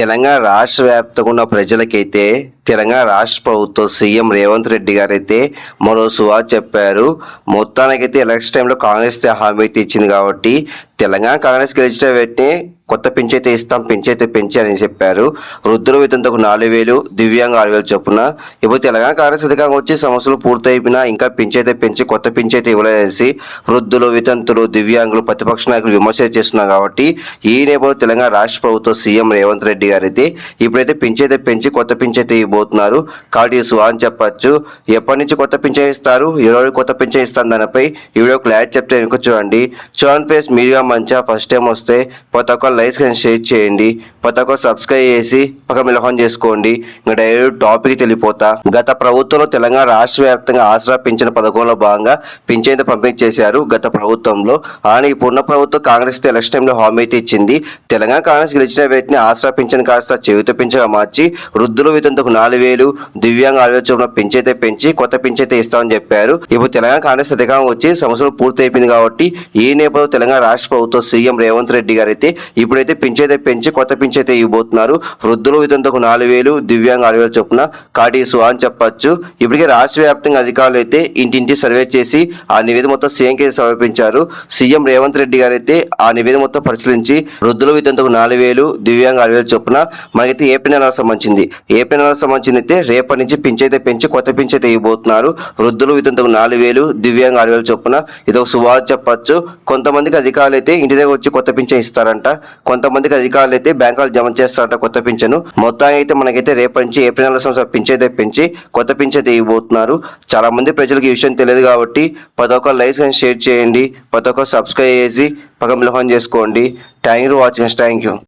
తెలంగాణ రాష్ట్ర వ్యాప్తంగా ఉన్న ప్రజలకైతే తెలంగాణ రాష్ట్ర ప్రభుత్వం సీఎం రేవంత్ రెడ్డి గారు అయితే మరో సువా చెప్పారు. మొత్తానికైతే ఎలక్షన్ టైంలో కాంగ్రెస్ హామీ అయితే ఇచ్చింది కాబట్టి తెలంగాణ కాంగ్రెస్ గెలిచిన వెంటనే కొత్త పెంచైతే ఇస్తాం పెంచైతే పెంచారని పెంచి అని చెప్పారు. వృద్ధుల వేతనకు నాలుగు వేలు దివ్యాంగ ఆరు వేలు చొప్పున. ఇప్పుడు తెలంగాణ కాంగ్రెస్ అధికారం వచ్చి సమస్యలు పూర్తయిపోయినా ఇంకా పెంచైతే పెంచి కొత్త పెంచైతే అయితే ఇవ్వలేసి వృద్ధులు వితంతులు దివ్యాంగులు ప్రతిపక్ష నాయకులు విమర్శ చేస్తున్నారు కాబట్టి ఈ నేపథ్యంలో తెలంగాణ రాష్ట్ర ప్రభుత్వం సీఎం రేవంత్ రెడ్డి గారు అయితే ఇప్పుడైతే పెంచి అయితే పెంచి కొత్త పెంచి అయితే ఇవ్వబోతున్నారు. కాబట్టి అని చెప్పచ్చు. ఎప్పటి నుంచి కొత్త పింఛన్ ఇస్తారు? ఎవరు కొత్త పింఛన్ ఇస్తారు దానిపై వీడియో క్లారిటీ చెప్తే వెనుక చూడండి. చూడండి ఫేస్ మీడియా మంచిగా ఫస్ట్ టైం వస్తే ప్రతి ఒక్క లైక్స్ కానీ షేర్ చేయండి. ప్రతి ఒక్క సబ్స్క్రైబ్ చేసి పక్క మిలహం చేసుకోండి. ఇంకా డైరెక్ట్ టాపిక్ తెలిపోతా గత ప్రభుత్వంలో తెలంగాణ రాష్ట్ర వ్యాప్తంగా ఆసరా పింఛన్ పథకంలో భాగంగా పింఛన్ పంపిణీ చేశారు గత ప్రభుత్వంలో. ఆయన ఇప్పుడున్న ప్రభుత్వం కాంగ్రెస్ ఎలక్షన్ టైంలో హామీ అయితే ఇచ్చింది. తెలంగాణ కాంగ్రెస్ గెలిచిన వ్యక్తిని ఆసరా పింఛన్ కాస్త చెవిత పింఛగా మార్చి వృద్ధులు వితంతకు నాలుగు వేలు దివ్యాంగ ఆలోచన పెంచైతే పెంచి కొత్త పెంచైతే ఇస్తామని చెప్పారు. ఇప్పుడు తెలంగాణ కాంగ్రెస్ అధికారం వచ్చి సంవత్సరం పూర్తి అయిపోయింది కాబట్టి ఈ నేపథ్యంలో తెలంగాణ రాష్ట్ర ప్రభుత్వం సీఎం రేవంత్ రెడ్డి గారు అయితే ఇప్పుడైతే పెంచైతే పెంచి కొత్త పెంచైతే ఇవ్వబోతున్నారు. వృద్ధులు వితంతకు నాలుగు వేలు దివ్యాంగ ఆరు వేల చొప్పున కాటీసు అని చెప్పొచ్చు. ఇప్పటికే రాష్ట్ర వ్యాప్తంగా అధికారులు అయితే ఇంటింటి సర్వే చేసి ఆ నివేదిక మొత్తం సీఎంకి సమర్పించారు. సీఎం రేవంత్ రెడ్డి గారు అయితే ఆ నివేదిక మొత్తం పరిశీలించి వృద్ధులు వితంతకు నాలుగు వేలు దివ్యాంగ ఆరు వేలు చొప్పున మనకైతే ఏపీ నెలకు సంబంధించింది. ఏపీ నెలకు సంబంధించింది అయితే రేపటి నుంచి పింఛైతే పెంచి కొత్త పింఛైతే ఇవ్వబోతున్నారు. వృద్ధులు వితంతకు నాలుగు వేలు దివ్యాంగ ఆరు వేల చొప్పున ఇది ఒక శుభార్త చెప్పచ్చు. కొంతమందికి అధికారులు అయితే ఇంటి దగ్గర వచ్చి కొత్త పింఛన్ ఇస్తారంట. కొంతమందికి అధికారులు అయితే బ్యాంకులు జమ చేస్తారంట కొత్త పింఛను. మొత్తానికి అయితే మనకైతే రేపటి నుంచి ఏప్రిల్ నెల సంవత్సరం పింఛైతే పెంచి కొత్త పింఛైతే ఇవ్వబోతున్నారు. చాలా మంది ప్రజలకు ఈ విషయం తెలియదు కాబట్టి ప్రతి ఒక్క లైక్స్ అండ్ షేర్ చేయండి. ప్రతి ఒక్క సబ్స్క్రైబ్ చేసి పక్కన మిలహం చేసుకోండి. Thank you watching thank you